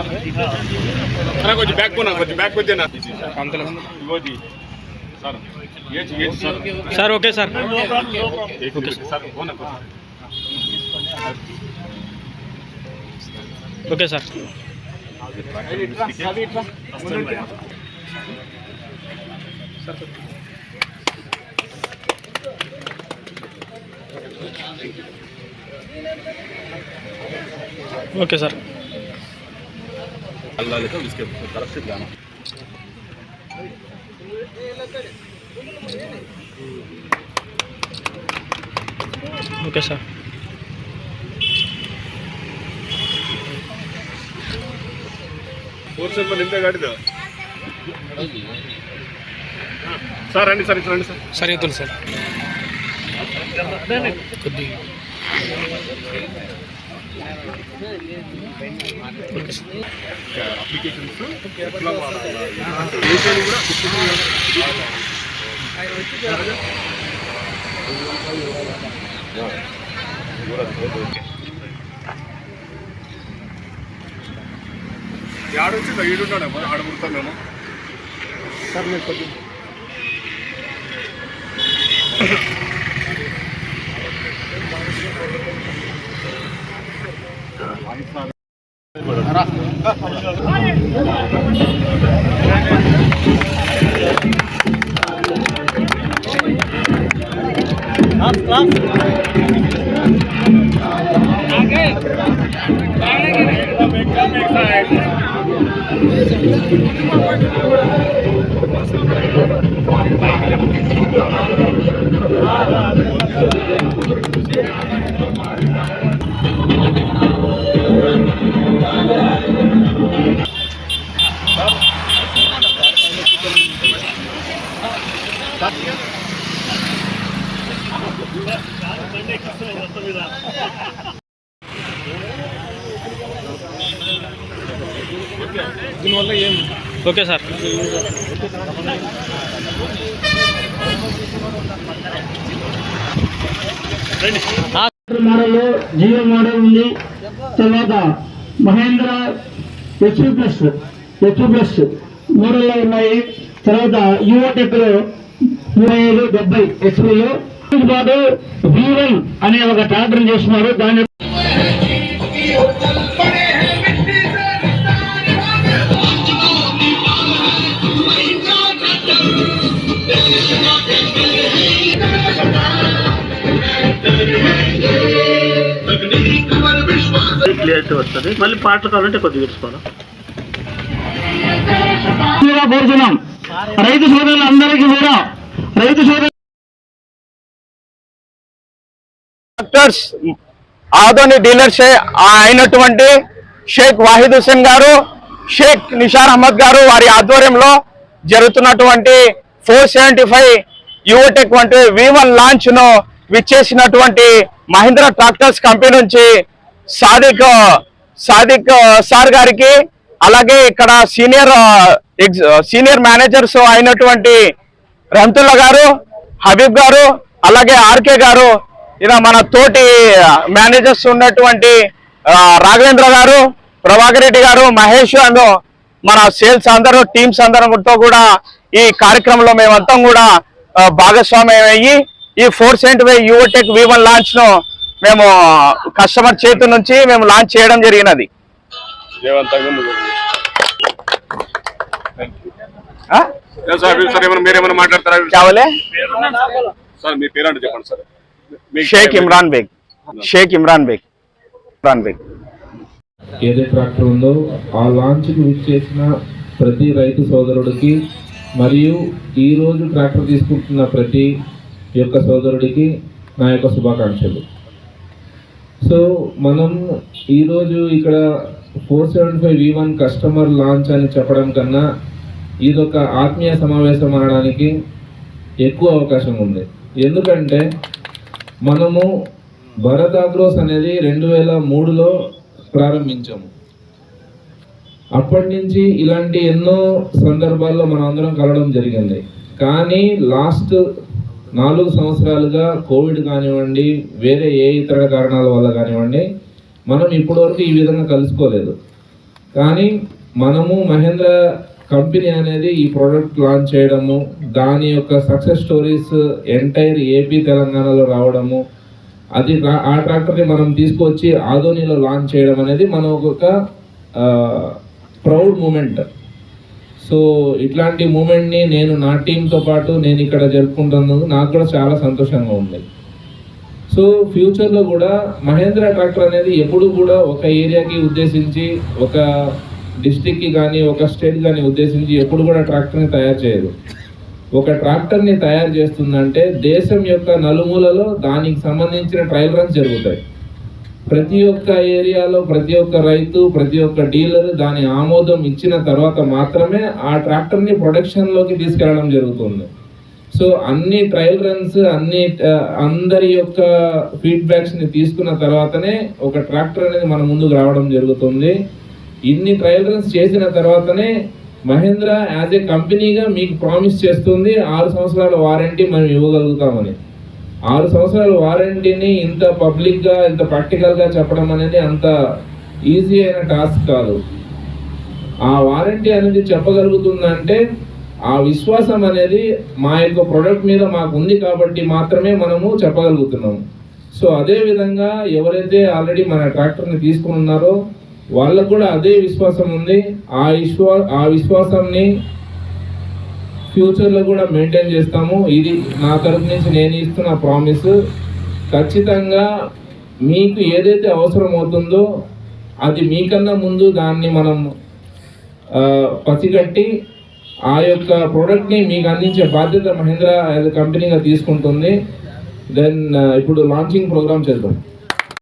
అన్న కొంచెం బ్యాక్ పోనా కొంచెం బ్యాక్ వచ్చేనా ఇగోది sir age age sir sir okay sir. Okay sir పోనా ఓకే సార్. Okay sir. अल्लाह लिखा उसके तरफ से जाना ಸ್ವಲ್ಪ ನಿಂತ ಸರ್ ರಂಡಿ ಸರ್ ರಂಡಿ ಸರ್ ಸರಿ ಇತ್ತು ಸರ್ అప్లికేషన్స్ ఎట్లా వాడాలి ఏసీలు కూడా ఆడొచ్చి ఈడున్నాడేమో ఆడ పుడతామేమో సార్ మీరు కొద్దిగా దీనివల్ల ఏం okay sir. Model Jio model ఉంది. తర్వాత Mahindra H plus H plus మోడల్లో ఉన్నాయి. తర్వాత యువటెక్లో ఇరవై ఐదు డెబ్బై హెచ్పిలో పాటు వన్ అనే ఒక ట్రాక్టర్ చేస్తున్నారు. దాని క్లియరిటీ వస్తుంది మళ్ళీ పాటలు కావాలంటే కొద్దిగా తీసుకోవాలి? కోరుతున్నాం రైతు సోదరులందరికీ కూడా రైతు సోదరు ట్రాక్టర్స్ ఆదోని డీలర్స్ అయినటువంటి షేక్ వాహిద్ హుసేన్ గారు షేక్ నిషార్ అహ్మద్ గారు వారి ఆధ్వర్యంలో జరుగుతున్నటువంటి ఫోర్ సెవెంటీ ఫైవ్ యువటెక్ వంటి వివన్ లాంచ్ను విచ్చేసినటువంటి మహీంద్ర ట్రాక్టర్స్ కంపెనీ నుంచి సాదిక్ సాదిక్ సార్ గారికి అలాగే ఇక్కడ సీనియర్ సీనియర్ మేనేజర్స్ అయినటువంటి రంతుల్లా గారు హబీబ్ గారు అలాగే ఆర్కే గారు ఇలా మన తోటి మేనేజర్స్ ఉన్నటువంటి రాఘవేంద్ర గారు ప్రభాకర్ రెడ్డి గారు మహేష్ అండ్ మన సేల్స్ అందరూ టీమ్స్ అందరితో కూడా ఈ కార్యక్రమంలో మేమంతా కూడా భాగస్వామ్యం అయ్యి ఈ ఫోర్ సెంట్ వే యువటెక్ వి వన్ లాంచ్ను మేము కస్టమర్ చేతి నుంచి మేము లాంచ్ చేయడం జరిగినది. షేక్ ఇమ్రాన్ బేగ్. షేక్ ఇమ్రాన్ బేగ్. ఇమ్రాన్ బేగ్. ట్రాక్టర్ ఉందో ఆ లాంచ్కి విచ్చేసిన ప్రతి రైతు సోదరుడికి మరియు ఈరోజు ట్రాక్టర్ తీసుకుంటున్న ప్రతి యొక్క సోదరుడికి నా యొక్క శుభాకాంక్షలు. సో మనం ఈరోజు ఇక్కడ four seven five V one customer launch అని చెప్పడం కన్నా ఇదొక ఆత్మీయ సమావేశం అనడానికి ఎక్కువ అవకాశం ఉంది. ఎందుకంటే మనము భరత్ అగ్రోస్ అనేది రెండు వేల మూడులో ప్రారంభించాము. అప్పటి నుంచి ఇలాంటి ఎన్నో సందర్భాల్లో మనం అందరం కలవడం జరిగింది. కానీ లాస్ట్ నాలుగు సంవత్సరాలుగా కోవిడ్ కానివ్వండి వేరే ఏ ఇతర కారణాల వల్ల కానివ్వండి మనం ఇప్పటివరకు ఈ విధంగా కలుసుకోలేదు. కానీ మనము మహేంద్ర కంపెనీ అనేది ఈ ప్రోడక్ట్ లాంచ్ చేయడము దాని యొక్క సక్సెస్ స్టోరీస్ ఎంటైర్ ఏపీ తెలంగాణలో రావడము అది ఆ ట్రాక్టర్ని మనం తీసుకొచ్చి ఆధోనిలో లాంచ్ చేయడం అనేది మన ఒక ప్రౌడ్ మూమెంట్. సో ఇట్లాంటి మూమెంట్ని నేను నా టీంతో పాటు నేను ఇక్కడ జరుపుకుంటున్నందుకు నాకు కూడా చాలా సంతోషంగా ఉంది. సో ఫ్యూచర్లో కూడా మహేంద్ర ట్రాక్టర్ అనేది ఎప్పుడు కూడా ఒక ఏరియాకి ఉద్దేశించి ఒక డిస్టిక్కి కానీ ఒక స్టేట్ కానీ ఉద్దేశించి ఎప్పుడు కూడా ట్రాక్టర్ని తయారు చేయదు ఒక ట్రాక్టర్ని తయారు చేస్తుందంటే దేశం యొక్క నలుమూలలో దానికి సంబంధించిన ట్రయల్ రన్స్ జరుగుతాయి. ప్రతి ఒక్క ఏరియాలో ప్రతి ఒక్క రైతు ప్రతి ఒక్క డీలర్ దాని ఆమోదం ఇచ్చిన తర్వాత మాత్రమే ఆ ట్రాక్టర్ని ప్రొడక్షన్లోకి తీసుకెళ్ళడం జరుగుతుంది. సో అన్ని ట్రయల్ రన్స్ అన్ని అందరి యొక్క ఫీడ్బ్యాక్స్ని తీసుకున్న తర్వాతనే ఒక ట్రాక్టర్ అనేది మన ముందుకు రావడం జరుగుతుంది. ఇన్ని ట్రయల్ రన్స్ చేసిన తర్వాతనే మహేంద్ర యాజ్ ఏ కంపెనీగా మీకు ప్రామిస్ చేస్తుంది ఆరు సంవత్సరాల వారంటీ మనం ఇవ్వగలుగుతామని. ఆరు సంవత్సరాల వారంటీని ఇంత పబ్లిక్గా ఇంత ప్రాక్టికల్గా చెప్పడం అనేది అంత ఈజీ అయిన టాస్క్ కాదు. ఆ వారంటీ అనేది చెప్పగలుగుతుందంటే ఆ విశ్వాసం అనేది మా యొక్క ప్రొడక్ట్ మీద మాకు ఉంది కాబట్టి మాత్రమే మనము చెప్పగలుగుతున్నాము. సో అదే విధంగా ఎవరైతే ఆల్రెడీ మన ట్రాక్టర్ని తీసుకుని ఉన్నారో వాళ్ళకు కూడా అదే విశ్వాసం ఉంది. ఆ విశ్వా ఆ విశ్వాసాన్ని ఫ్యూచర్లో కూడా మెయింటైన్ చేస్తాము. ఇది నా తరపు నుంచి నేను ఇస్తున్న ప్రామిస్. ఖచ్చితంగా మీకు ఏదైతే అవసరం అవుతుందో అది మీకన్నా ముందు దాన్ని మనం పసిగట్టి ఆ యొక్క ప్రోడక్ట్ని మీకు అందించే బాధ్యత మహేంద్ర యాజ్ కంపెనీగా తీసుకుంటుంది. దెన్ ఇప్పుడు లాంచింగ్ ప్రోగ్రామ్ చేద్దాం.